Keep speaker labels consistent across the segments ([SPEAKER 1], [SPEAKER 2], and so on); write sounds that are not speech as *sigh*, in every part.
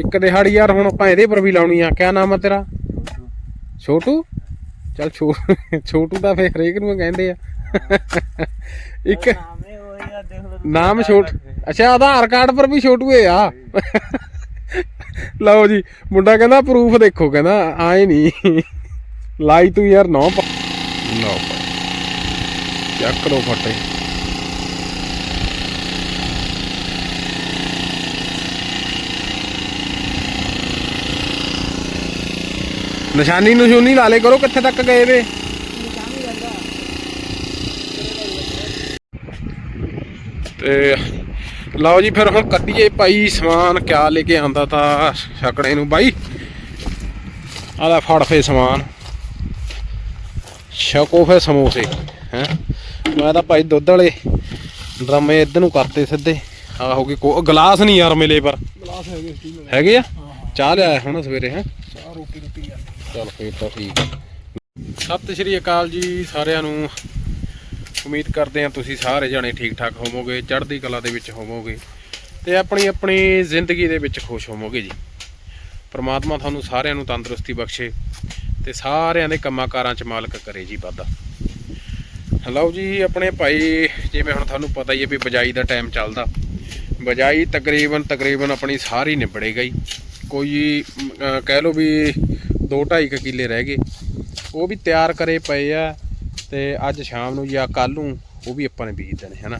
[SPEAKER 1] ਇੱਕ ਦਿਹਾੜੀ ਯਾਰ ਹੁਣ ਆਪਾਂ ਇਹਦੇ ਪਰ ਵੀ ਲਾਉਣੀ ਆ, ਕਿਆ ਨਾਮ ਆ ਤੇਰਾ? ਛੋਟੂ? ਚੱਲ ਛੋਟੂ ਤਾਂ ਫੇਰ ਹਰੇਕ ਨੂੰ ਕਹਿੰਦੇ ਆ। ਇੱਕ
[SPEAKER 2] ਨਾਮ
[SPEAKER 1] ਛੋਟ ਅੱਛਾ, ਆਧਾਰ ਕਾਰਡ ਪਰ ਵੀ ਛੋਟੂ ਏ ਆ। ਲਓ ਜੀ, ਮੁੰਡਾ ਕਹਿੰਦਾ ਪ੍ਰੂਫ ਦੇਖੋ, ਕਹਿੰਦਾ ਆਏ ਨਹੀਂ। ਲਾਈ ਤੂੰ ਯਾਰ ਨੌ ਪਾ- ਲਓ ਚੱਕ ਲੋ ਫੱਟੇ। ਨਿਸ਼ਾਨੀ ਨਸ਼ੂਨੀ ਲਾ ਲੇ ਕਰੋ ਕਿੱਥੇ ਤੱਕ ਗਏ ਵੇ? ਤੇ ਲਓ ਜੀ ਫਿਰ ਹੁਣ ਕੱਢੀਏ ਭਾਈ ਸਮਾਨ ਕਿਆ ਲੈ ਕੇ ਆਂਦਾ ਤਾ ਛਕੜੇ ਨੂੰ ਬਾਈ। ਆਦਾ ਫੜ ਫੇ ਸਮਾਨ। ਛਕੋ ਫੇ ਸਮੋਸੇ ਹੈ। ਮੈਂ ਤਾਂ ਭਾਈ ਦੁੱਧ ਵਾਲੇ ਡਰਮੇ ਇੱਧਰ ਨੂੰ ਕਰਤੇ ਸਿੱਧੇ। ਆ ਹੋ ਗਏ ਕੋ ਗਲਾਸ ਨਹੀਂ ਯਾਰ ਮਿਲੇ ਪਰ।
[SPEAKER 2] ਗਲਾਸ ਹੈਗੇ
[SPEAKER 1] ਹੈਗੇ ਆ? ਚਾਹ ਲਿਆਇਆ ਹੁਣ ਸਵੇਰੇ ਹੈ।
[SPEAKER 2] ਚਾਹ ਰੋਟੀ ਰੋਟੀ
[SPEAKER 1] ਚਲ ਫੇਰ ਤਾਂ ਠੀਕ ਆ। ਸਤਿ ਸ਼੍ਰੀ ਅਕਾਲ ਜੀ ਸਾਰਿਆਂ ਨੂੰ। ਉਮੀਦ ਕਰਦੇ ਹਾਂ ਤੁਸੀਂ ਸਾਰੇ ਜਣੇ ਠੀਕ ਠਾਕ ਹੋਵੋਗੇ, ਚੜ੍ਹਦੀ ਕਲਾ ਦੇ ਵਿੱਚ ਹੋਵੋਗੇ ਤੇ ਆਪਣੀ ਆਪਣੀ ਜ਼ਿੰਦਗੀ ਦੇ ਵਿੱਚ ਖੁਸ਼ ਹੋਵੋਗੇ ਜੀ। ਪਰਮਾਤਮਾ ਤੁਹਾਨੂੰ ਸਾਰਿਆਂ ਨੂੰ ਤੰਦਰੁਸਤੀ ਬਖਸ਼ੇ ਤੇ ਸਾਰਿਆਂ ਦੇ ਕੰਮਾਂ ਕਾਰਾਂ 'ਚ ਮਾਲਕ ਕਰੇ ਜੀ ਵਾਧਾ। ਲਓ ਜੀ, ਆਪਣੇ ਭਾਈ, ਜਿਵੇਂ ਹੁਣ ਤੁਹਾਨੂੰ ਪਤਾ ਹੀ ਹੈ ਵੀ ਬਜਾਈ ਦਾ ਟਾਈਮ ਚੱਲਦਾ। ਬਜਾਈ ਤਕਰੀਬਨ ਤਕਰੀਬਨ ਆਪਣੀ ਸਾਰੀ ਨਿਬੜੇ ਗਈ। ਕੋਈ ਕਹਿ ਲਓ ਵੀ 2.5 ਕਿੱਲੇ ਰਹਿ ਗਏ। ਉਹ ਵੀ ਤਿਆਰ ਕਰੇ ਪਏ ਆ ਤੇ ਅੱਜ ਸ਼ਾਮ ਨੂੰ ਜਾਂ ਕੱਲ ਨੂੰ ਉਹ ਵੀ ਆਪਾਂ ਨੇ ਬੀਜ ਦੇਣੇ, ਹਨਾ।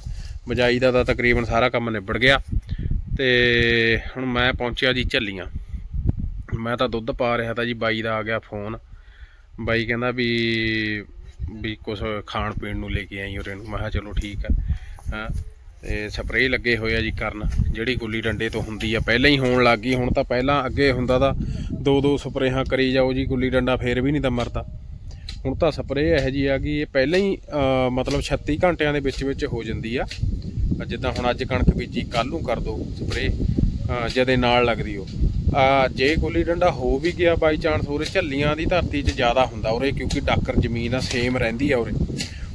[SPEAKER 1] ਬਜਾਈ ਦਾ ਤਾਂ ਤਕਰੀਬਨ ਸਾਰਾ ਕੰਮ ਨਿਬੜ ਗਿਆ। ਤੇ ਹੁਣ ਮੈਂ ਪਹੁੰਚਿਆ ਜੀ ਝੱਲੀਆਂ। ਮੈਂ ਤਾਂ ਦੁੱਧ ਪਾ ਰਿਹਾ ਤਾਂ ਜੀ, ਬਾਈ ਦਾ ਆ ਗਿਆ ਫੋਨ। ਬਾਈ ਕਹਿੰਦਾ ਵੀ ਵੀ ਕੁਝ ਖਾਣ ਪੀਣ ਨੂੰ ਲੈ ਕੇ ਆਈ ਉਰੇ ਨੂੰ। ਮੈਂ ਕਿਹਾ ਚਲੋ ਠੀਕ ਆ, ਹਾਂ। ਤੇ ਸਪਰੇਅ ਲੱਗੇ ਹੋਏ ਆ ਜੀ ਕਰਨ, ਜਿਹੜੀ ਗੁੱਲੀ ਡੰਡੇ ਤੋਂ ਹੁੰਦੀ ਆ। ਪਹਿਲਾਂ ਹੀ ਹੋਣ ਲੱਗ ਗਈ, ਹੁਣ ਤਾਂ ਪਹਿਲਾਂ ਅੱਗੇ ਹੁੰਦਾ ਦਾ ਦੋ ਦੋ ਸਪਰੇਹਾਂ ਕਰੀ ਜਾਓ ਜੀ, ਗੁੱਲੀ ਡੰਡਾ ਫੇਰ ਵੀ ਨਹੀਂ ਤਾਂ ਮਰਦਾ ਹੁਣ ਤਾਂ ਸਪਰੇਅ ਇਹੋ ਜੀ ਆ ਗਈ, ਇਹ ਪਹਿਲਾਂ ਹੀ ਮਤਲਬ 36 ਘੰਟਿਆਂ ਦੇ ਵਿੱਚ ਵਿੱਚ ਹੋ ਜਾਂਦੀ ਆ। ਜਿੱਦਾਂ ਹੁਣ ਅੱਜ ਕਣਕ ਬੀਜੀ ਕੱਲ ਨੂੰ ਕਰ ਦੋ ਸਪਰੇਅ ਜਦੇ ਨਾਲ ਲੱਗਦੀ ਉਹ। ਜੇ ਗੁੱਲੀ ਡੰਡਾ ਹੋ ਵੀ ਗਿਆ ਬਾਈ ਚਾਂਸ, ਉਰੇ ਝੱਲੀਆਂ ਦੀ ਧਰਤੀ 'ਚ ਜ਼ਿਆਦਾ ਹੁੰਦਾ ਉਰੇ, ਕਿਉਂਕਿ ਡਾਕਰ ਜ਼ਮੀਨ ਆ, ਸੇਮ ਰਹਿੰਦੀ ਆ ਉਰੇ।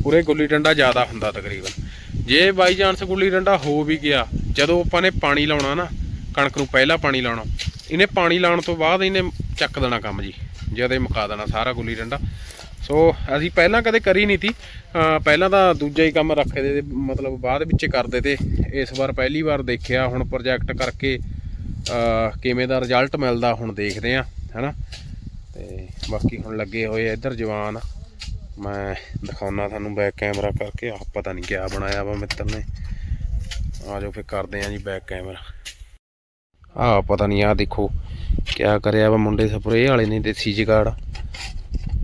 [SPEAKER 1] ਉਰੇ ਗੁੱਲੀ ਡੰਡਾ ਜ਼ਿਆਦਾ ਹੁੰਦਾ ਤਕਰੀਬਨ। ਜੇ ਬਾਈ ਚਾਂਸ ਗੁੱਲੀ ਡੰਡਾ ਹੋ ਵੀ ਗਿਆ, ਜਦੋਂ ਆਪਾਂ ਨੇ ਪਾਣੀ ਲਾਉਣਾ ਨਾ, ਕਣਕ ਨੂੰ ਪਹਿਲਾਂ ਪਾਣੀ ਲਾਉਣਾ, ਇਹਨੇ ਪਾਣੀ ਲਾਉਣ ਤੋਂ ਬਾਅਦ ਇਹਨੇ ਚੱਕ ਦੇਣਾ ਕੰਮ ਜੀ, ਜਦੇ ਮੁਕਾ ਦੇਣਾ ਸਾਰਾ ਗੁੱਲੀ ਡੰਡਾ। ਸੋ ਅਸੀਂ ਪਹਿਲਾਂ ਕਦੇ ਕਰੀ ਨਹੀਂ ਤੀ ਪਹਿਲਾਂ ਤਾਂ ਦੂਜਾ ਹੀ ਕੰਮ ਰੱਖਦੇ ਤੇ ਮਤਲਬ ਬਾਅਦ ਵਿੱਚ ਕਰਦੇ ਤੇ ਇਸ ਵਾਰ ਪਹਿਲੀ ਵਾਰ ਦੇਖਿਆ, ਹੁਣ ਪ੍ਰੋਜੈਕਟ ਕਰਕੇ ਕਿਵੇਂ ਦਾ ਰਿਜ਼ਲਟ ਮਿਲਦਾ ਹੁਣ ਦੇਖਦੇ ਆ ਹੈਨਾ? ਤੇ ਬਾਕੀ ਹੁਣ ਲੱਗੇ ਹੋਏ ਆ ਇੱਧਰ ਜਵਾਨ। ਮੈਂ ਦਿਖਾਉਣਾ ਤੁਹਾਨੂੰ ਬੈਕ ਕੈਮਰਾ ਕਰਕੇ, ਆਹ ਪਤਾ ਨਹੀਂ ਕਿਆ ਬਣਾਇਆ ਵਾ ਮਿੱਤਰ ਨੇ। ਆ ਜਾਓ ਫਿਰ ਕਰਦੇ ਆ ਜੀ ਬੈਕ ਕੈਮਰਾ ਆਹ ਪਤਾ ਨਹੀਂ ਆ ਦੇਖੋ ਕਿਆ ਕਰਿਆ ਵਾ ਮੁੰਡੇ ਸਪਰੇਅ ਵਾਲੇ ਨੇ ਦੇਸੀ ਜਗਾੜ।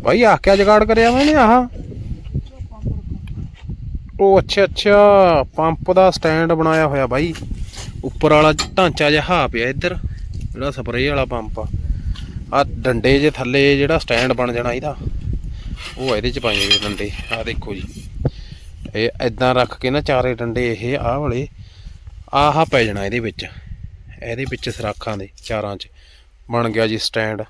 [SPEAKER 1] ਭਾਈ ਆ ਕਿਆ ਜਗਾੜ ਕਰਿਆ ਵਾ ਇਹਨੇ ਆਹ? ਉਹ ਅੱਛਾ ਅੱਛਾ, ਪੰਪ ਦਾ ਸਟੈਂਡ ਬਣਾਇਆ ਹੋਇਆ ਬਾਈ। ਉੱਪਰ ਵਾਲਾ ਢਾਂਚਾ ਜਿਹਾ ਹਾ ਪਿਆ ਇੱਧਰ, ਜਿਹੜਾ ਸਪਰੇਅ ਵਾਲਾ ਪੰਪ ਆ। ਆ ਡੰਡੇ ਜੇ ਥੱਲੇ ਜਿਹੜਾ ਸਟੈਂਡ ਬਣ ਜਾਣਾ ਇਹਦਾ। ਉਹ ਇਹਦੇ ਚ ਪਾਏ ਹੋਏ ਡੰਡੇ ਆ ਦੇਖੋ ਜੀ। ਇਹ ਐਦਾਂ ਰੱਖ ਕੇ ਨਾ ਚਾਰੇ ਡੰਡੇ ਇਹ ਆਹ ਵਾਲੇ ਆਹ ਪੈ ਜਾਣਾ ਇਹਦੇ ਵਿੱਚ। ਇਹਦੇ ਵਿੱਚ ਸਰਾਖਾਂ ਦੇ ਚਾਰਾਂ 'ਚ। ਬਣ ਗਿਆ ਜੀ ਸਟੈਂਡ।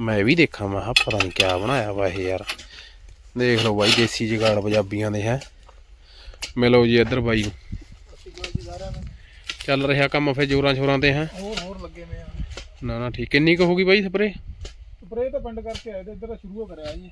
[SPEAKER 1] ਮੈਂ ਵੀ ਦੇਖਾਂ ਮੈਂ ਪਤਾ ਨਹੀਂ ਕਿਆ ਬਣਾਇਆ ਵਾ ਇਹ ਯਾਰ। ਦੇਖ ਲਓ ਬਾਈ ਦੇਸੀ ਜਗਾੜ ਪੰਜਾਬੀਆਂ ਦੇ ਹੈ। ਮਿਲੋ ਜੀ ਇੱਧਰ ਬਾਈ ਨੂੰ।
[SPEAKER 2] ਨੂੰ
[SPEAKER 1] ਚੱਲ ਰਿਹਾ ਕੰਮ ਫੇ ਜੋਰਾਂ ਸ਼ੋਰਾਂ ਤੇ ਹੈ।
[SPEAKER 2] ਹੋਰ ਹੋਰ ਲੱਗੇ ਮੈਂ
[SPEAKER 1] ਨਾ ਨਾ ਠੀਕ। ਕਿੰਨੀ ਕੁ ਹੋਗੀ ਬਾਈ ਸਪਰੇ
[SPEAKER 2] ਸਪਰੇਅ ਤਾਂ ਪਿੰਡ ਕਰਕੇ ਆਏ ਤੇ ਇੱਧਰ ਸ਼ੁਰੂ ਕਰਿਆ ਜੀ।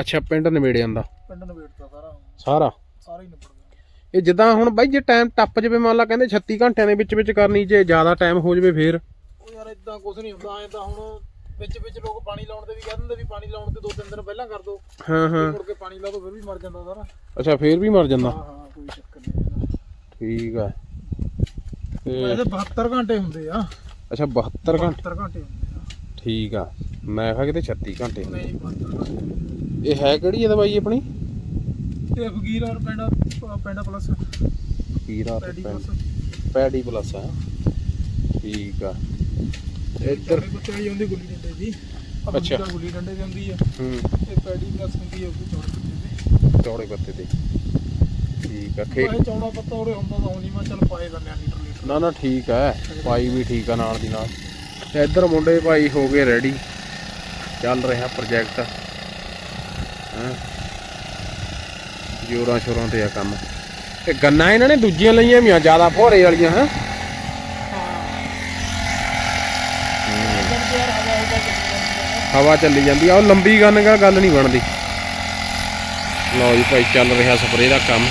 [SPEAKER 1] ਅੱਛਾ ਪਿੰਡ ਨਵੇੜਿਆਂ ਦਾ
[SPEAKER 2] ਪਿੰਡ ਨਵੇੜਤਾ ਸਾਰਾ।
[SPEAKER 1] ਸਾਰਾ?
[SPEAKER 2] ਸਾਰਾ ਹੀ ਨਿਬੜ ਗਿਆ।
[SPEAKER 1] ਇਹ ਜਿੱਦਾਂ ਹੁਣ ਬਾਈ ਜੇ ਟਾਈਮ ਟੱਪ ਜਾਵੇ ਮੰਨ ਲਾ ਕਹਿੰਦੇ 36 ਘੰਟਿਆਂ ਦੇ ਵਿੱਚ ਵਿੱਚ ਕਰਨੀ ਜੇ ਜ਼ਿਆਦਾ ਟਾਈਮ ਹੋ ਜਾਵੇ ਫੇਰ।
[SPEAKER 2] ਉਹ ਯਾਰ ਇਦਾਂ ਕੁਝ ਨਹੀਂ ਹੁੰਦਾ ਐ ਤਾਂ ਹੁਣ ਵਿੱਚ ਵਿੱਚ ਲੋਕ ਪਾਣੀ ਲਾਉਣ ਤੇ ਵੀ ਕਹਿ ਦਿੰਦੇ ਵੀ ਪਾਣੀ ਲਾਉਣ ਤੇ ਦੋ ਤਿੰਨ ਦਿਨ ਪਹਿਲਾਂ ਕਰ ਦੋ।
[SPEAKER 1] ਹਾਂ ਹਾਂ।
[SPEAKER 2] ਮੁੜ ਕੇ ਪਾਣੀ ਲਾ ਦੋ ਫਿਰ ਵੀ ਮਰ ਜਾਂਦਾ ਸਾਰਾ।
[SPEAKER 1] ਅੱਛਾ ਫੇਰ ਵੀ ਮਰ ਜਾਂਦਾ।
[SPEAKER 2] ਹਾਂ ਹਾਂ ਕੋਈ ਚੱਕਰ ਨਹੀਂ
[SPEAKER 1] ਠੀਕ ਆ। ਤੇ
[SPEAKER 2] ਵੈਸੇ 72 ਘੰਟੇ ਹੁੰਦੇ ਆ।
[SPEAKER 1] ਅੱਛਾ 72 ਘੰਟੇ।
[SPEAKER 2] 72 ਘੰਟੇ ਹੁੰਦੇ ਆ।
[SPEAKER 1] ਠੀਕ ਆ। ਮੈਂ ਕਿਹਾ ਕਿਤੇ 36 ਘੰਟੇ ਹੁੰਦੇ।
[SPEAKER 2] ਨਹੀਂ 72 ਘੰਟੇ
[SPEAKER 1] ਇਹ ਹੈ ਕਿਹੜੀ ਹੈ ਦਵਾਈ ਆਪਣੀ?
[SPEAKER 2] ਤੇ ਫਕੀਰ ਔਰ ਪਿੰਡ ਪਿੰਡ ਪਲੱਸ।
[SPEAKER 1] ਪੀਰਾ ਤੇ
[SPEAKER 2] ਪੈਡੀ
[SPEAKER 1] ਪੈਂਡ।
[SPEAKER 2] ਪਲੱਸ।
[SPEAKER 1] ਆ। ਠੀਕ ਆ। ਇੱਧਰ
[SPEAKER 2] ਬੱਚੇ ਵਾਲੀ ਹੁੰਦੀ ਗੁੱਲੀ ਡੰਡੇ ਦੀ।
[SPEAKER 1] ਅੱਛਾ।
[SPEAKER 2] ਗੁੱਲੀ ਡੰਡੇ ਦੀ ਹੁੰਦੀ ਆ।
[SPEAKER 1] ਹੂੰ।
[SPEAKER 2] ਇਹ ਪੈਡੀ ਪਲੱਸ ਹੁੰਦੀ ਆ ਉਹ ਚੌੜੇ ਪੱਤੇ
[SPEAKER 1] ਚੌੜੇ ਪੱਤੇ ਤੇ ਠੀਕ ਆ। ਖੇ
[SPEAKER 2] ਇਹ ਚੌੜਾ ਪੱਤਾ ਉਰੇ ਹੁੰਦਾ ਤਾਂ ਨਹੀਂ ਮੈਂ ਚੱਲ ਪਾਏ ਦਿੰਦੇ ਆ ਲੀਟਰ ਲੀਟਰ।
[SPEAKER 1] ਨਾ ਨਾ ਠੀਕ ਆ। ਪਾਈ ਵੀ ਠੀਕ ਆ ਨਾਲ ਦੀ ਨਾਲ। ਇੱਧਰ ਮੁੰਡੇ ਭਾਈ ਹੋ ਗਏ ਰੈਡੀ ਚੱਲ ਰਿਹਾ ਪ੍ਰੋਜੈਕਟ ਹਾਂ? ਜੋਰਾਂ ਸ਼ੋਰਾਂ ਤੇ ਆ ਕੰਮ। ਤੇ ਗੰਨਾ ਇਹਨਾਂ ਨੇ ਦੂਜੀਆਂ ਲਈਆਂ ਵੀ ਜ਼ਿਆਦਾ ਫੋਰੇ ਵਾਲੀਆਂ, ਹਾਂ? ਹਵਾ ਚੱਲੀ ਜਾਂਦੀ ਆ, ਉਹ ਲੰਬੀ ਗੰਨ ਗਾ, ਗੱਲ ਨਹੀਂ ਬਣਦੀ। ਲਓ ਜੀ ਭਾਈ, ਚੱਲ ਰਿਹਾ ਸਪਰੇਅ ਦਾ ਕੰਮ।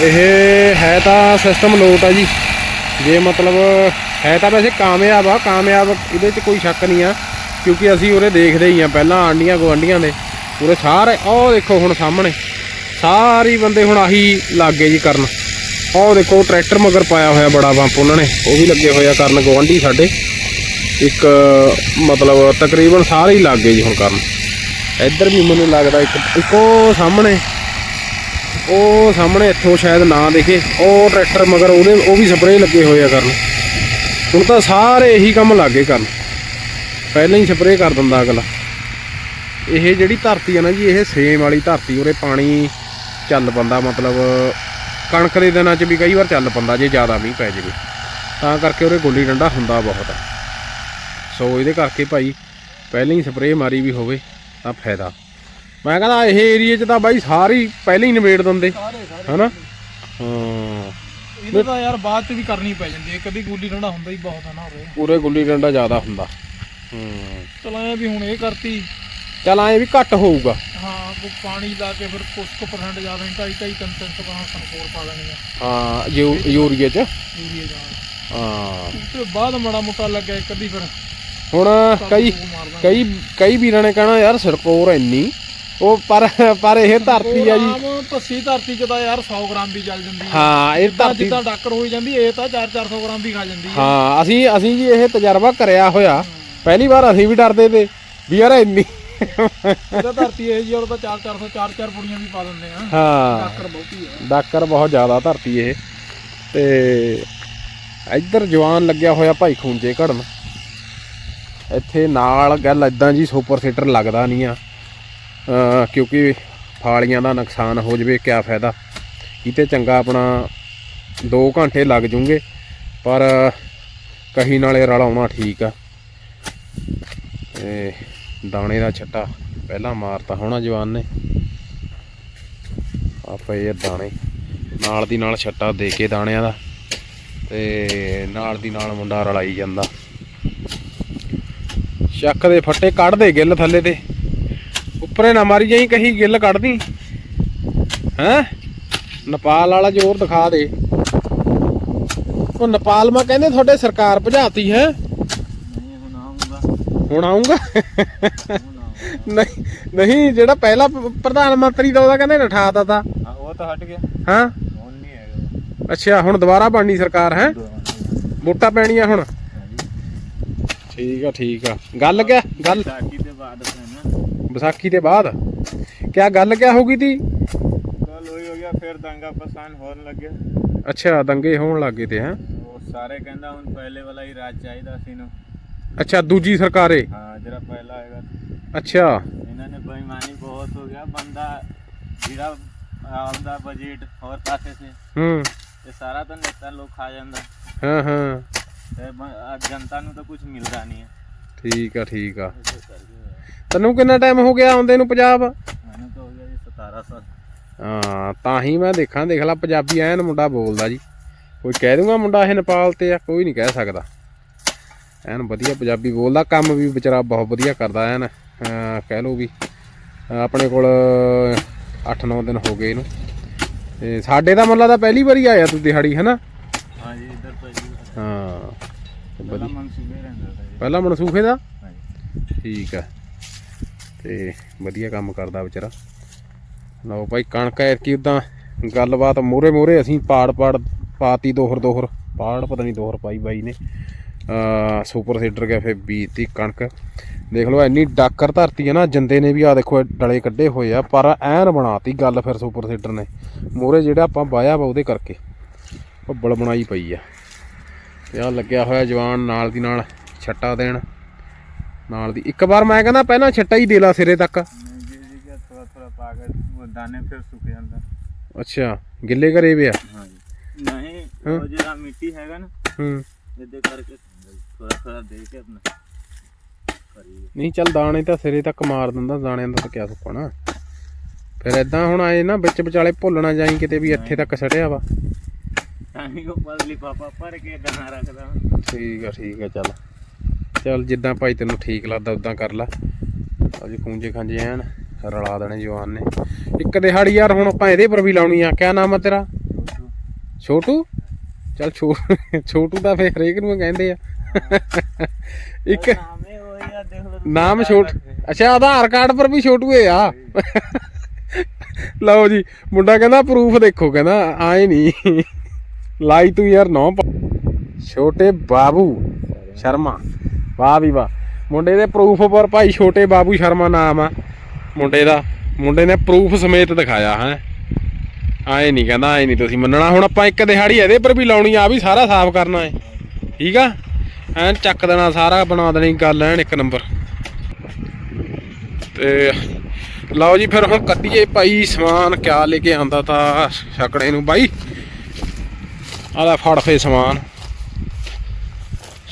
[SPEAKER 1] ਇਹ ਹੈ ਤਾਂ ਸਿਸਟਮ ਲੋਟ ਆ ਜੀ। ਜੇ ਮਤਲਬ ਹੈ ਤਾਂ ਵੈਸੇ ਕਾਮਯਾਬ ਆ, ਕਾਮਯਾਬ ਇਹਦੇ 'ਚ ਕੋਈ ਸ਼ੱਕ ਨਹੀਂ ਆ, ਕਿਉਂਕਿ ਅਸੀਂ ਉਰੇ ਦੇਖਦੇ ਹੀ ਆ, ਪਹਿਲਾਂ ਆਂਡੀਆਂ ਗਵਾਂਡੀਆਂ ਦੇ, ਉਰੇ ਸਾਰੇ ਉਹ ਦੇਖੋ ਹੁਣ ਸਾਹਮਣੇ, ਸਾਰੇ ਬੰਦੇ ਹੁਣ ਆਹੀ ਲੱਗ ਜੀ ਕਰਨ। ਉਹ ਦੇਖੋ, ਟਰੈਕਟਰ ਮਗਰ ਪਾਇਆ ਹੋਇਆ ਬੜਾ ਪੰਪ ਉਹਨਾਂ ਨੇ, ਉਹ ਵੀ ਲੱਗੇ ਹੋਏ ਆ ਕਰਨ ਗਵਾਂਢੀ ਸਾਡੇ। ਇੱਕ, ਮਤਲਬ ਤਕਰੀਬਨ ਸਾਰੇ ਹੀ ਲੱਗ ਜੀ ਹੁਣ ਕਰਨ। ਇੱਧਰ ਵੀ ਮੈਨੂੰ ਲੱਗਦਾ ਇੱਕ, ਇੱਕੋ ਸਾਹਮਣੇ ਉਹ ਸਾਹਮਣੇ ਇੱਥੋਂ ਸ਼ਾਇਦ ਨਾ ਦੇਖੇ, ਉਹ ਟਰੈਕਟਰ ਮਗਰ ਉਹਦੇ, ਉਹ ਵੀ ਸਪਰੇਅ ਲੱਗੇ ਹੋਏ ਆ ਕਰਨ। ਹੁਣ ਤਾਂ ਸਾਰੇ ਇਹੀ ਕੰਮ ਲੱਗੇ ਕਰਨ। ਪਹਿਲਾਂ ਹੀ ਸਪਰੇਅ ਕਰ ਦਿੰਦਾ ਅਗਲਾ। ਇਹ ਜਿਹੜੀ ਧਰਤੀ ਆ ਨਾ ਜੀ, ਇਹ ਸੇਮ ਵਾਲੀ ਧਰਤੀ, ਉਰੇ ਪਾਣੀ ਚੱਲ ਪੰਦਾ, ਮਤਲਬ ਕਣਕ ਦੇ ਦਿਨਾਂ 'ਚ ਵੀ ਕਈ ਵਾਰ ਚੱਲ ਪੰਦਾ, ਜੇ ਜ਼ਿਆਦਾ ਮੀਂਹ ਪੈ ਜਾਵੇ। ਤਾਂ ਕਰਕੇ ਉਰੇ ਗੁੱਲੀ ਡੰਡਾ ਹੁੰਦਾ ਬਹੁਤ ਆ। ਸੋ ਇਹਦੇ ਕਰਕੇ ਭਾਈ, ਪਹਿਲਾਂ ਹੀ ਸਪਰੇਅ ਮਾਰੀ ਵੀ ਹੋਵੇ, ਤਾਂ ਫਾਇਦਾ। ਮੈਂ ਕਹਿੰਦਾ ਇਹ ਏਰੀਏ 'ਚ ਤਾਂ ਬਾਈ ਸਾਰੀ ਪਹਿਲਾਂ ਹੀ ਨਿਬੇੜ ਦਿੰਦੇ
[SPEAKER 2] ਸਾਰੇ ਸਾਰੇ
[SPEAKER 1] ਹਨਾ? ਹਾਂ।
[SPEAKER 2] ਇਹਦੇ ਤਾਂ ਯਾਰ ਬਾਅਦ ਚ ਵੀ ਕਰਨੀ ਪੈ ਜਾਂਦੀ ਹੈ ਕਦੀ ਗੁੱਲੀ ਡੰਡਾ ਹੁੰਦਾ ਹੀ ਬਹੁਤ ਆ ਨਾ ਉਰੇ।
[SPEAKER 1] ਪੂਰੇ ਗੁੱਲੀ ਡੰਡਾ ਜ਼ਿਆਦਾ ਹੁੰਦਾ ਹੂੰ।
[SPEAKER 2] ਚਲ ਐ ਵੀ ਹੁਣ ਇਹ ਕਰਤੀ।
[SPEAKER 1] ਚੱਲ ਐਂ ਵੀ ਘੱਟ ਹੋਊਗਾ।
[SPEAKER 2] ਹਾਂ ਉਹ ਪਾਣੀ ਲਾ ਕੇ ਫਿਰ ਕੁਛ ਕੁ ਪਰਸੈਂਟ ਜ਼ਿਆਦਾ ਨਹੀਂ ਢਾਈ ਢਾਈ ਤਿੰਨ ਤਿੰਨ ਸੰਪੂਰ ਪਾ ਲੈਣੀ ਆ।
[SPEAKER 1] ਹਾਂ ਯੂ- ਯੂਰੀਏ 'ਚ?
[SPEAKER 2] ਯੂਰੀਆ ਦਾ
[SPEAKER 1] ਹਾਂ।
[SPEAKER 2] ਤੋਂ ਬਾਅਦ ਮਾੜਾ ਮੋਟਾ ਲੱਗਿਆ ਅੱਧੀ ਫਿਰ।
[SPEAKER 1] ਹੁਣ ਕਈ
[SPEAKER 2] ਮਾਰਦਾ
[SPEAKER 1] ਕਈ ਕਈ ਵੀਰਾਂ ਨੇ ਕਹਿਣਾ ਯਾਰ ਸਰਕੋਰ ਇੰਨੀ। ਉਹ ਪਰ ਪਰ ਇਹ ਧਰਤੀ ਆ ਜੀ।
[SPEAKER 2] ਆਮ ਪੱਸੀ ਧਰਤੀ ਚ ਤਾਂ ਯਾਰ 100 ਗ੍ਰਾਮ ਵੀ ਚੱਲ ਜਾਂਦੀ ਹੈ
[SPEAKER 1] ਹਾਂ ਇਹ ਧਰਤੀ
[SPEAKER 2] ਜਿੱਦਾਂ ਡਾਕਰ ਹੋਈ ਜਾਂਦੀ ਇਹ ਤਾਂ 4-400 ਗ੍ਰਾਮ ਵੀ ਖਾ ਜਾਂਦੀ ਹੈ
[SPEAKER 1] ਹਾਂ ਅਸੀਂ ਅਸੀਂ ਜੀ ਇਹ ਤਜਰਬਾ ਕਰਿਆ ਹੋਇਆ। ਪਹਿਲੀ ਵਾਰ ਅਸੀਂ ਵੀ ਡਰਦੇ ਤੇ ਵੀ ਯਾਰ ਇੰਨੀ
[SPEAKER 2] ਇਹਦਾ ਧਰਤੀ ਇਹ ਜੀ ਉਹ ਤਾਂ 4-400 4-4 ਪੁੜੀਆਂ ਵੀ ਪਾ ਦਿੰਦੇ ਆ।
[SPEAKER 1] ਹਾਂ।
[SPEAKER 2] ਡਾਕਰ ਬਹੁਤੀ ਹੈ
[SPEAKER 1] ਡਾਕਰ ਬਹੁਤ ਜ਼ਿਆਦਾ ਧਰਤੀ ਇਹ। ਤੇ ਇੱਧਰ ਜਵਾਨ ਲੱਗਿਆ ਹੋਇਆ ਭਾਈ ਖੂੰਜੇ ਘੜਨ। ਇੱਥੇ ਨਾਲ ਗੱਲ ਇਦਾਂ ਜੀ ਸੁਪਰ ਸੀਟਰ ਲੱਗਦਾ ਨਹੀਂ ਆ। ਕਿਉਂਕਿ ਫਾਲੀਆਂ ਦਾ ਨੁਕਸਾਨ ਹੋ ਜਵੇ, ਕਿਆ ਫਾਇਦਾ? ਇਹ ਚੰਗਾ ਆਪਣਾ 2 ਘੰਟੇ ਲੱਗ ਜੂਗੇ, ਪਰ ਕਹੀ ਨਾਲੇ ਰਲਾਉਣਾ ਠੀਕ ਆ। ਤੇ ਦਾਣੇ ਦਾ ਛੱਟਾ ਪਹਿਲਾਂ ਮਾਰਤਾ ਹੋਣਾ ਜਵਾਨ ਨੇ। ਆਪਾਂ ਇਹ ਦਾਣੇ ਨਾਲ ਦੀ ਨਾਲ ਛੱਟਾ ਦੇ ਕੇ ਦਾਣਿਆਂ ਦਾ, ਤੇ ਨਾਲ ਦੀ ਨਾਲ ਮੁੰਡਾ ਰਲਾਈ ਜਾਂਦਾ। ਚੱਕ ਦੇ ਫੱਟੇ ਕੱਢ ਦੇ ਗਿੱਲ ਥੱਲੇ ਤੇ। ਉੱਪਰੇ ਨਾ ਮਾਰੀ ਜਾਈ ਕਹੀ ਗਿੱਲ ਕੱਢਦੀ। ਹੈਂ? ਨੇਪਾਲ ਵਾਲਾ ਜ਼ੋਰ ਦਿਖਾ ਦੇ। ਉਹ ਨੇਪਾਲ ਮਾ ਕਹਿੰਦੇ ਤੁਹਾਡੇ ਸਰਕਾਰ ਭਜਾਤੀ ਹੈ?
[SPEAKER 2] ਹੁਣ ਆਉਂਗਾ
[SPEAKER 1] ਨਹੀਂ ਨਹੀਂ ਜਿਹੜਾ ਪਹਿਲਾ ਪ੍ਰਧਾਨ ਮੰਤਰੀ ਦਾ ਉਹਦਾ ਕਹਿੰਦੇ ਨਠਾਤਾ ਤਾ।
[SPEAKER 2] ਉਹ ਤਾਂ ਹਟ ਗਿਆ।
[SPEAKER 1] ਹਾਂ?
[SPEAKER 2] ਹੁਣ ਨਹੀਂ ਹੈਗਾ
[SPEAKER 1] ਅੱਛਾ ਹੁਣ ਦੁਬਾਰਾ ਬਣਨੀ ਸਰਕਾਰ ਹੈ? ਵੋਟਾਂ ਪੈਣੀਆਂ ਹੁਣ। ਠੀਕ ਆ ਠੀਕ ਆ। ਗੱਲ ਕਿਆ? ਗੱਲ
[SPEAKER 2] ਸਾਕੀ ਦੇ ਬਾਅਦ
[SPEAKER 1] ਵਿਸਾਖੀ ਦੇ ਬਾਅਦ? ਕਿਆ ਗੱਲ ਕਿਆ ਹੋ ਗਈ ਤੀ?
[SPEAKER 2] ਕੱਲ ਹੋਈ ਹੋ ਗਿਆ ਫਿਰ ਦੰਗਾ ਪਸਾਨ ਹੋਣ ਲੱਗਿਆ।
[SPEAKER 1] ਅੱਛਾ ਦੰਗੇ ਹੋਣ ਲੱਗੇ ਤੇ ਹੈ?
[SPEAKER 2] ਉਹ ਸਾਰੇ ਕਹਿੰਦਾ ਹੁਣ ਪਹਿਲੇ ਵਾਲਾ ਹੀ ਰਾਜ ਚਾਹੀਦਾ ਸੀ ਨੂੰ
[SPEAKER 1] ਅੱਛਾ ਦੂਜੀ ਸਰਕਾਰੇ?
[SPEAKER 2] ਹਾਂ ਜਿਹੜਾ ਪਹਿਲਾ ਹੈਗਾ।
[SPEAKER 1] ਅੱਛਾ।
[SPEAKER 2] ਇਹਨਾਂ ਨੇ ਬੇਈਮਾਨੀ ਬਹੁਤ ਹੋ ਗਿਆ। ਬੰਦਾ ਜਿਹੜਾ ਆਉਂਦਾ ਬਜਟ ਹੋਰ ਪਾਸੇ ਸੇ
[SPEAKER 1] ਹੂੰ।
[SPEAKER 2] ਇਹ ਸਾਰਾ ਤਾਂ ਨੇਤਾ ਲੋਕ ਖਾ ਜਾਂਦਾ।
[SPEAKER 1] ਹਾਂ ਹਾਂ।
[SPEAKER 2] ਤੇ ਬ- ਆ ਜਨਤਾ ਨੂੰ ਤਾਂ ਕੁਝ ਮਿਲਦਾ ਨਹੀਂ ਹੈ।
[SPEAKER 1] ਠੀਕ ਆ ਠੀਕ ਆ। ਤੈਨੂੰ ਕਿੰਨਾ ਟਾਈਮ ਹੋ ਗਿਆ ਆਉਂਦੇ ਨੂੰ ਪੰਜਾਬ?
[SPEAKER 2] ਮੈਨੂੰ ਤਾਂ ਹੋ ਗਿਆ ਜੀ 17 ਸਾਲ।
[SPEAKER 1] ਹਾਂ ਤਾਂ ਹੀ ਮੈਂ ਦੇਖਾਂ ਦੇਖ ਲਾ ਪੰਜਾਬੀ ਐਨ ਮੁੰਡਾ ਬੋਲਦਾ ਜੀ। ਕੋਈ ਕਹਿ ਦੂੰਗਾ ਮੁੰਡਾ ਇਹ ਨੇਪਾਲ ਤੇ ਆ ਕੋਈ ਨਹੀਂ ਕਹਿ ਸਕਦਾ। ਐਨ ਵਧੀਆ ਪੰਜਾਬੀ ਬੋਲਦਾ ਕੰਮ ਵੀ ਵਿਚਾਰਾ ਬਹੁਤ ਵਧੀਆ ਕਰਦਾ ਐਨ। ਕਹਿ ਲਓ ਵੀ ਆਪਣੇ ਕੋਲ 8-9 ਦਿਨ ਹੋ ਗਏ ਇਹਨੂੰ। ਤੇ ਸਾਡੇ ਦਾ ਮੁੱਲਾ ਤਾਂ ਪਹਿਲੀ ਵਾਰੀ ਆਇਆ ਤੂੰ ਦਿਹਾੜੀ ਹੈ ਨਾ
[SPEAKER 2] ਹਾਂ ਜੀ ਇਧਰ ਪਹਿਲੀ
[SPEAKER 1] ਹਾਂ ਤੇ
[SPEAKER 2] ਪਹਿਲਾਂ ਮਨਸੂਬੇ ਰਹਿੰਦਾ
[SPEAKER 1] ਪਹਿਲਾ ਦਾ?
[SPEAKER 2] ਹਾਂ
[SPEAKER 1] ਠੀਕ ਆ ਤੇ ਵਧੀਆ ਕੰਮ ਕਰਦਾ ਵਿਚਾਰਾ। ਲਓ ਭਾਈ ਕਣਕ ਐਰਕੀ ਉਦਾਂ ਗੱਲਬਾਤ ਮੋਰੇ ਮੋਰੇ ਅਸੀਂ ਪਾੜ ਪਾੜ ਪਾਤੀ ਦੋਹਰ ਦੋਹਰ। ਪਾੜ ਪਤਾ ਨਹੀਂ ਦੋਹਰ ਪਾਈ ਬਾਈ ਨੇ। ਆ ਸੁਪਰ ਸੀਡਰ ਗਿਆ ਫੇ ਬੀਤੀ ਕਣਕ। ਦੇਖ ਲਓ ਇੰਨੀ ਡਾਕਰ ਧਰਤੀ ਹੈ ਨਾ, ਜੰਦੇ ਨੇ ਵੀ ਆ ਦੇਖੋ ਇਹ ਡਲੇ ਕੱਢੇ ਹੋਏ ਆ, ਪਰ ਐਨ ਬਣਾਤੀ ਗੱਲ ਫਿਰ ਸੁਪਰ ਸੀਡਰ ਨੇ। ਮੋਰੇ ਜਿਹੜਾ ਆਪਾਂ ਵਾਇਆ ਵਾ ਉਹਦੇ ਕਰਕੇ। ਭੱਬਲ ਬਣਾਈ ਪਈ ਆ। ਤੇ ਲੱਗਿਆ ਹੋਇਆ ਜਵਾਨ ਨਾਲ ਦੀ ਨਾਲ ਛੱਟਾ ਦੇਣ। ਨਾਲ ਦੀ। ਇੱਕ ਵਾਰ ਮੈਂ ਕਹਿੰਦਾ ਪਹਿਲਾਂ ਛੱਟਾ ਹੀ ਦੇ ਲਾ ਸਿਰੇ ਤੱਕ। ਅੱਛਾ ਗਿੱਲੇ ਕਰੇ ਵੇ ਆ? ਨਹੀਂ ਚੱਲ ਦਾਣੇ ਤਾਂ ਸਿਰੇ ਤੱਕ ਮਾਰ ਦਿੰਦਾ ਦਾਣੇ ਦਾ ਤਾਂ ਕਿਆ ਸੁੱਕਣਾ ਫਿਰ ਐਦਾਂ ਹੁਣ ਆਏ ਨਾ ਵਿੱਚ ਵਿਚਾਲੇ ਭੁੱਲਣਾ ਜਾਈ ਕਿਤੇ ਵੀ ਇੱਥੇ ਤੱਕ ਛੜਿਆ ਵਾ।
[SPEAKER 3] ਤਾਂ ਹੀ ਉਹ ਪਾਪਾ ਪਰ ਕੇ ਦਾਣਾ ਰੱਖਦਾ।
[SPEAKER 1] ਠੀਕ ਆ ਠੀਕ ਆ ਚੱਲ। ਚੱਲ ਜਿੱਦਾਂ ਭਾਈ ਤੈਨੂੰ ਠੀਕ ਲੱਗਦਾ ਉਦਾਂ ਕਰ ਲੈ। ਅੱਜ ਖੂੰਜੇ ਖਾਂਜੇ ਐਨ, ਰਲਾ ਦੇਣੇ ਜਵਾਨ ਨੇ। ਇੱਕ ਦਿਹਾੜੀ ਯਾਰ, ਹੁਣ ਆਪਾਂ ਇਹਦੇ ਪਰ ਵੀ ਲਾਉਣੀ ਆ। ਕਿਆ ਨਾਮ ਆ ਤੇਰਾ? ਛੋਟੂ? ਚੱਲ ਛੋਟੂ ਤਾਂ ਫੇਰ ਹਰੇਕ ਨੂੰ ਕਹਿੰਦੇ ਆ। ਇੱਕ ਨਾਮ ਛੋਟ ਅੱਛਾ, ਆਧਾਰ ਕਾਰਡ ਪਰ ਵੀ ਛੋਟੂ ਏ ਆ। ਲਓ ਜੀ, ਮੁੰਡਾ ਕਹਿੰਦਾ ਪ੍ਰੂਫ ਦੇਖੋ, ਕਹਿੰਦਾ ਆਏ ਨਹੀਂ। ਲਾਈ ਤੂੰ ਯਾਰ ਨੌ ਛੋਟੇ ਬਾਬੂ ਸ਼ਰਮਾ। ਵਾਹ ਵੀ ਵਾਹ। ਮੁੰਡੇ ਦੇ ਪ੍ਰੂਫ ਪਰ ਭਾਈ ਛੋਟੇ ਬਾਬੂ ਸ਼ਰਮਾ ਨਾਮ ਆ। ਮੁੰਡੇ ਦਾ, ਮੁੰਡੇ ਨੇ ਪ੍ਰੂਫ ਸਮੇਤ ਦਿਖਾਇਆ, ਹੈ। ਆਏ ਨਹੀਂ ਕਹਿੰਦਾ, ਆਏ ਨਹੀਂ ਤੁਸੀਂ ਮੰਨਣਾ। ਹੁਣ ਆਪਾਂ ਇੱਕ ਦਿਹਾੜੀ ਇਹਦੇ ਪਰ ਵੀ ਲਾਉਣੀ ਆ, ਆਹ ਵੀ ਸਾਰਾ ਸਾਫ਼ ਕਰਨਾ ਹੈ ਠੀਕ ਆ? ਐਨ ਚੱਕ ਦੇਣਾ ਸਾਰਾ, ਬਣਾ ਦੇਣੀ ਗੱਲ ਐਨ ਇੱਕ ਨੰਬਰ। ਤੇ ਲਓ ਜੀ, ਫਿਰ ਹੁਣ ਕੱਢੀਏ ਭਾਈ ਸਮਾਨ, ਕਿਆ ਲੈ ਕੇ ਆਂਦਾ ਤਾ ਛਕੜੇ ਨੂੰ ਬਾਈ। ਆਲਾ ਫੜ ਫੇ ਸਮਾਨ।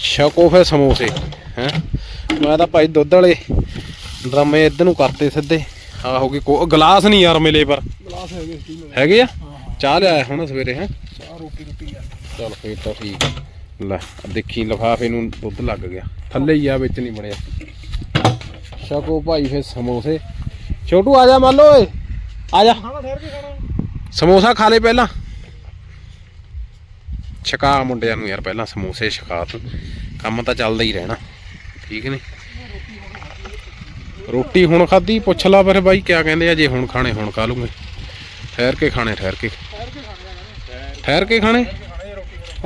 [SPEAKER 1] ਛਕੋ ਫੇ ਸਮੋਸੇ ਹੈ? ਮੈਂ ਤਾਂ ਭਾਈ ਦੁੱਧ ਵਾਲੇ ਡਰਮੇ ਇੱਧਰ ਨੂੰ ਕਰਤੇ ਸਿੱਧੇ। ਆ ਹੋ ਗਈ ਕੋ ਗਲਾਸ ਨਹੀਂ ਯਾਰ ਮਿਲੇ ਪਰ।
[SPEAKER 2] ਗਲਾਸ ਹੈਗੇ ਸਟੀਲ ਵਾਲੇ
[SPEAKER 1] ਹੈਗੇ ਆ? ਚਾਹ ਲਿਆਇਆ ਹੁਣ ਸਵੇਰੇ ਹੈ?
[SPEAKER 2] ਚਾਹ ਰੋਟੀ ਰੋਟੀ ਆ।
[SPEAKER 1] ਚਲ ਫੇਰ ਤਾਂ ਠੀਕ। ਲੈ ਦੇਖੀ ਲਫਾਫੇ ਨੂੰ ਦੁੱਧ ਲੱਗ ਗਿਆ। ਥੱਲੇ ਹੀ ਆ ਵਿੱਚ ਨਹੀਂ ਬਣਿਆ। ਛਕੋ ਭਾਈ ਫੇ ਸਮੋਸੇ। ਛੋਟੂ ਆ ਜਾ ਮੰਨ ਲਓ ਓਏ। ਆ ਜਾ। ਸਮੋਸਾ ਖਾ ਲੈ ਪਹਿਲਾਂ। ਛਕਾ ਮੁੰਡਿਆਂ ਨੂੰ ਯਾਰ ਪਹਿਲਾਂ ਸਮੋਸੇ ਛਕਾ ਤੂੰ। ਕੰਮ ਤਾਂ ਚੱਲਦਾ ਹੀ ਰਹਿਣਾ। ਠੀਕ ਨੇ ਰੋਟੀ ਹੁਣ ਖਾਧੀ ਪੁੱਛ ਲਾ ਫਿਰ ਬਾਈ ਕਿਆ ਕਹਿੰਦੇ ਆ ਜੇ ਹੁਣ ਖਾਣੇ ਹੁਣ ਖਾ ਲੂਗੇ। ਠਹਿਰ ਕੇ ਖਾਣੇ ਠਹਿਰ ਕੇ। ਠਹਿਰ ਕੇ ਖਾਣੇ?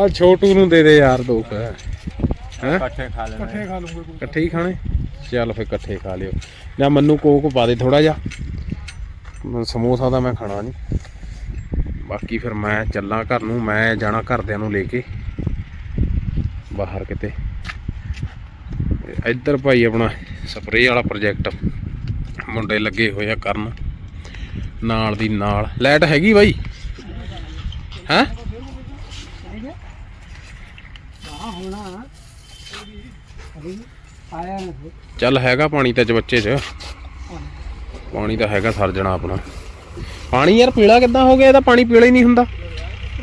[SPEAKER 1] ਆ ਛੋਟੂ ਨੂੰ ਦੇ ਦੇ ਯਾਰ ਦੋ ਕੁ। ਹੈਂ?
[SPEAKER 3] ਇਕੱਠੇ ਖਾ ਲੈਣਾ
[SPEAKER 2] ਇਕੱਠੇ ਖਾ ਲੂੰਗੇ
[SPEAKER 1] ਇਕੱਠੇ ਹੀ ਖਾਣੇ? ਚੱਲ ਫੇ ਇਕੱਠੇ ਖਾ ਲਿਓ। ਜਾਂ ਮੰਨੂ ਕੋਕ ਪਾ ਦੇ ਥੋੜਾ ਜਿਹਾ। ਸਮੋਸਾ ਤਾਂ ਮੈਂ ਖਾਣਾ ਨਹੀਂ। ਬਾਕੀ ਫਿਰ ਮੈਂ ਚੱਲਾਂ ਘਰ ਨੂੰ, ਮੈਂ ਜਾਣਾ ਘਰਦਿਆਂ ਨੂੰ ਲੈ ਕੇ ਬਾਹਰ ਕਿਤੇ। ਇੱਧਰ ਭਾਈ ਆਪਣਾ ਸਪਰੇਅ ਵਾਲਾ ਪ੍ਰੋਜੈਕਟ ਮੁੰਡੇ ਲੱਗੇ ਹੋਏ ਆ ਕਰਨ। ਨਾਲ ਦੀ ਨਾਲ। ਲਾਈਟ ਹੈਗੀ ਬਾਈ? ਹੈਂ? ਚੱਲ ਹੈਗਾ ਪਾਣੀ ਤਾਂ ਚਵੱਚੇ 'ਚ। ਪਾਣੀ ਤਾਂ ਹੈਗਾ, ਸਰ ਜਣਾ ਆਪਣਾ। ਪਾਣੀ ਯਾਰ ਪੀਲਾ ਕਿੱਦਾਂ ਹੋ ਗਿਆ? ਇਹਦਾ ਪਾਣੀ ਪੀਲਾ ਹੀ ਨਹੀਂ ਹੁੰਦਾ।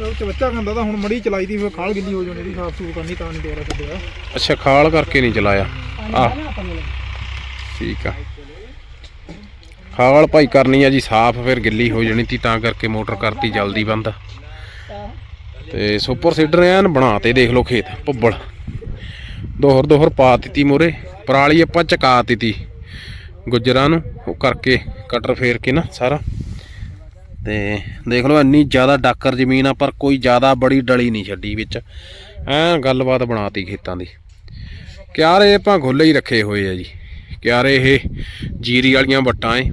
[SPEAKER 2] ਉਹ ਚ ਬੱਚਾ ਖਾਂਦਾ ਤਾਂ ਹੁਣ ਮੜੀ ਚਲਾਈ ਦੀ ਫਿਰ ਖਾਲ ਗਿੱਲੀ ਹੋ ਜਾਣੀ ਦੀ ਸਾਫ਼ ਸੂਫ ਕਰਨੀ ਤਾਂ ਨਹੀਂ ਦੁਬਾਰਾ ਛੱਡਿਆ
[SPEAKER 1] ਅੱਛਾ ਖਾਲ ਕਰਕੇ ਨਹੀਂ ਚਲਾਇਆ। ਆ ਠੀਕ ਆ। ਖਾਲ ਭਾਈ ਕਰਨੀ ਆ ਜੀ ਸਾਫ਼ ਫਿਰ ਗਿੱਲੀ ਹੋ ਜਾਣੀ ਤੀ ਤਾਂ ਕਰਕੇ ਮੋਟਰ ਕਰਤੀ ਜਲਦੀ ਬੰਦ। ਤੇ ਸੁਪਰ ਸੀਡਰ ਐਨ ਬਣਾਤੇ ਦੇਖ ਲਓ ਖੇਤ ਭੁੱਬਲ। ਦੋਹਰ ਦੋਹਰ ਪਾ ਦਿੱਤੀ ਮੋਰੇ ਪਰਾਲੀ ਆਪਾਂ ਚਕਾ ਦਿੱਤੀ। ਗੁੱਜਰਾਂ ਨੂੰ ਉਹ ਕਰਕੇ ਕਟਰ ਫੇਰ ਕੇ ਨਾ ਸਾਰਾ। ਤੇ ਦੇਖ ਲਓ ਇੰਨੀ ਜ਼ਿਆਦਾ ਡਾਕਰ ਜ਼ਮੀਨ ਆ, ਪਰ ਕੋਈ ਜ਼ਿਆਦਾ ਬੜੀ ਡਲੀ ਨਹੀਂ ਛੱਡੀ ਵਿੱਚ। ਐ ਗੱਲਬਾਤ ਬਣਾਤੀ ਖੇਤਾਂ ਦੀ। ਕਿਆਰੇ ਆਪਾਂ ਖੁੱਲੇ ਹੀ ਰੱਖੇ ਹੋਏ ਆ ਜੀ। ਕਿਆਰੇ ਇਹ ਜੀਰੀ ਵਾਲੀਆਂ ਵੱਟਾਂ ਏ।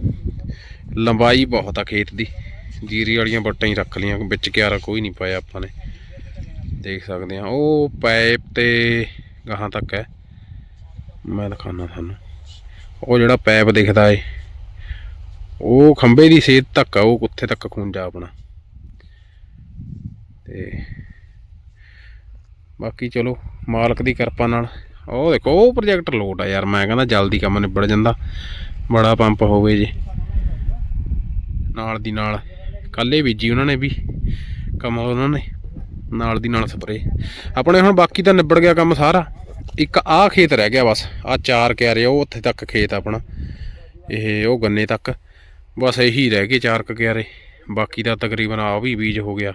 [SPEAKER 1] ਲੰਬਾਈ ਬਹੁਤ ਆ ਖੇਤ ਦੀ। ਜੀਰੀ ਵਾਲੀਆਂ ਵੱਟਾਂ ਹੀ ਰੱਖ ਲੀਆਂ ਵਿੱਚ ਕਿਆਰਾ ਕੋਈ ਨਹੀਂ ਪਾਇਆ ਆਪਾਂ ਨੇ। ਦੇਖ ਸਕਦੇ ਆ, ਉਹ ਪਾਈਪ ਤੇ ਗਾਹਾਂ ਤੱਕ ਹੈ। ਮੈਂ ਦਿਖਾਉਣਾ ਤੁਹਾਨੂੰ। ਉਹ ਜਿਹੜਾ ਪਾਈਪ ਦਿਖਦਾ ਏ ਉਹ ਖੰਬੇ ਦੀ ਸੇਧ ਤੱਕ ਆ ਉਹ ਉੱਥੇ ਤੱਕ ਖੁੰਝਾ ਆਪਣਾ। ਤੇ ਬਾਕੀ ਚਲੋ ਮਾਲਕ ਦੀ ਕਿਰਪਾ ਨਾਲ। ਉਹ ਦੇਖੋ ਉਹ ਪ੍ਰੋਜੈਕਟ ਲੋਡ ਆ ਯਾਰ ਮੈਂ ਕਹਿੰਦਾ ਜਲਦੀ ਕੰਮ ਨਿਬੜ ਜਾਂਦਾ। ਬੜਾ ਪੰਪ ਹੋਵੇ ਜੇ। ਨਾਲ ਦੀ ਨਾਲ ਕੱਲੇ ਬੀਜੀ ਉਹਨਾਂ ਨੇ ਵੀ ਕੰਮ ਉਹਨਾਂ ਨੇ। ਨਾਲ ਦੀ ਨਾਲ ਸਪਰੇ। ਆਪਣੇ ਹੁਣ ਬਾਕੀ ਤਾਂ ਨਿਬੜ ਗਿਆ ਕੰਮ ਸਾਰਾ। ਇੱਕ ਆਹ ਖੇਤ ਰਹਿ ਗਿਆ ਬਸ ਆਹ ਚਾਰ ਕਿਆਰੇ ਆ, ਉਹ ਉੱਥੇ ਤੱਕ ਖੇਤ ਆਪਣਾ। ਇਹ ਉਹ ਗੰਨੇ ਤੱਕ। ਬਸ ਇਹੀ ਰਹਿ ਗਏ ਚਾਰ ਕਿਆਰੇ ਬਾਕੀ ਦਾ ਤਕਰੀਬਨ ਆ ਵੀ ਬੀਜ ਹੋ ਗਿਆ।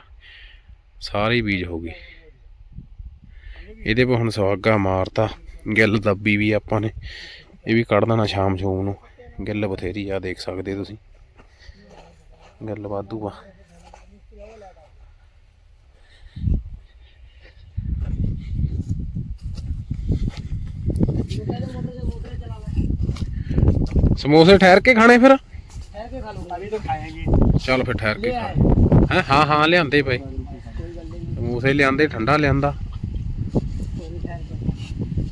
[SPEAKER 1] ਸਾਰੇ ਬੀਜ ਹੋ ਗਏ। ਇਹਦੇ ਪਰ ਹੁਣ ਸੁਹਾਗਾ ਮਾਰਤਾ। ਗਿੱਲ ਦੱਬੀ ਵੀ ਆਪਾਂ ਨੇ। ਇਹ ਵੀ ਕੱਢ ਦੇਣਾ ਸ਼ਾਮ ਸ਼ੂਮ ਨੂੰ। ਗਿੱਲ ਬਥੇਰੀ ਆ, ਦੇਖ ਸਕਦੇ ਤੁਸੀਂ। ਗਿੱਲ ਵਾਧੂ ਆ। ਸਮੋਸੇ ਠਹਿਰ ਕੇ ਖਾਣੇ ਫਿਰ? ਚੱਲ ਫਿਰ ਠਹਿਰ ਕੇ ਖਾ। ਹੈਂ? ਹਾਂ ਹਾਂ ਲਿਆਂਦੇ ਪਏ ਸਮੋਸੇ ਲਿਆਂਦੇ ਠੰਡਾ ਲਿਆਂਦਾ।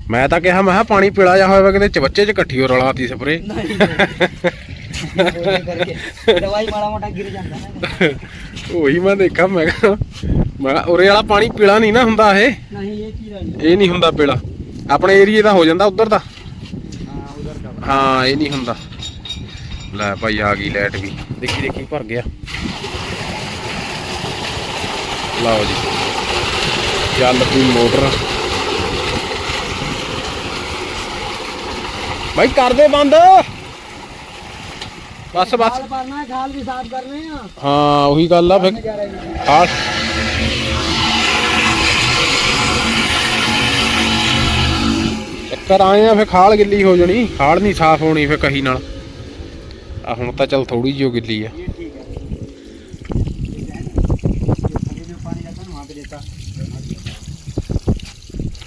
[SPEAKER 1] ਮੈਂ ਤਾਂ ਕਿਹਾ ਮੈਂ ਕਿਹਾ ਪਾਣੀ ਪੀਲਾ ਜਾ ਹੋਇਆ ਵਾ ਕਿਤੇ ਚਵੱਚੇ ਚ ਇਕੱਠੀ ਹੋ ਰਲਾਤੀ ਸਪਰੇ।
[SPEAKER 2] ਦਵਾਈ ਮਾੜਾ ਮੋਟਾ ਗਿਰ ਜਾਂਦਾ ਨਾ।
[SPEAKER 1] ਉਹੀ ਮੈਂ ਦੇਖਾ ਮੈਂ ਕਿਹਾ ਮੈਂ ਕਿਹਾ ਉਰੇ ਵਾਲਾ ਪਾਣੀ ਪੀਲਾ ਨਹੀਂ ਨਾ ਹੁੰਦਾ ਇਹ।
[SPEAKER 2] ਨਹੀਂ ਇਹ ਚੀਜ਼ ਨਹੀਂ
[SPEAKER 1] ਇਹ ਨਹੀਂ ਹੁੰਦਾ ਪੀਲਾ। ਆਪਣੇ ਏਰੀਏ ਦਾ ਹੋ ਜਾਂਦਾ ਉਧਰ ਦਾ।
[SPEAKER 2] ਹਾਂ ਉਧਰ ਦਾ।
[SPEAKER 1] ਹਾਂ ਇਹ ਨਹੀਂ ਹੁੰਦਾ। ਲੈ ਭਾਈ ਆ ਗਈ ਲਾਈਟ ਵੀ। ਦੇਖੀ ਦੇਖੀ ਭਰ ਗਿਆ। ਲਓ ਜੀ। ਚੱਲ ਪਈ ਮੋਟਰ। ਭਾਈ ਕਰ ਦੇ ਬੰਦ। ਬਸ ਬਸ।
[SPEAKER 2] ਕਰਨਾ ਖਾਲ ਵੀ ਸਾਫ਼ ਕਰਨੇ ਆ।
[SPEAKER 1] ਹਾਂ ਉਹੀ ਗੱਲ ਆ ਫਿਰ ਖਾਲ ਚੱਕਰ ਆਏ ਆ ਫਿਰ ਖਾਲ ਗਿੱਲੀ ਹੋ ਜਣੀ। ਖਾਲ ਨਹੀਂ ਸਾਫ਼ ਹੋਣੀ ਫਿਰ ਕਹੀ ਨਾਲ। ਆ ਹੁਣ ਤਾਂ ਚੱਲ ਥੋੜੀ ਜਿਹੀ ਗਿੱਲੀ ਆ।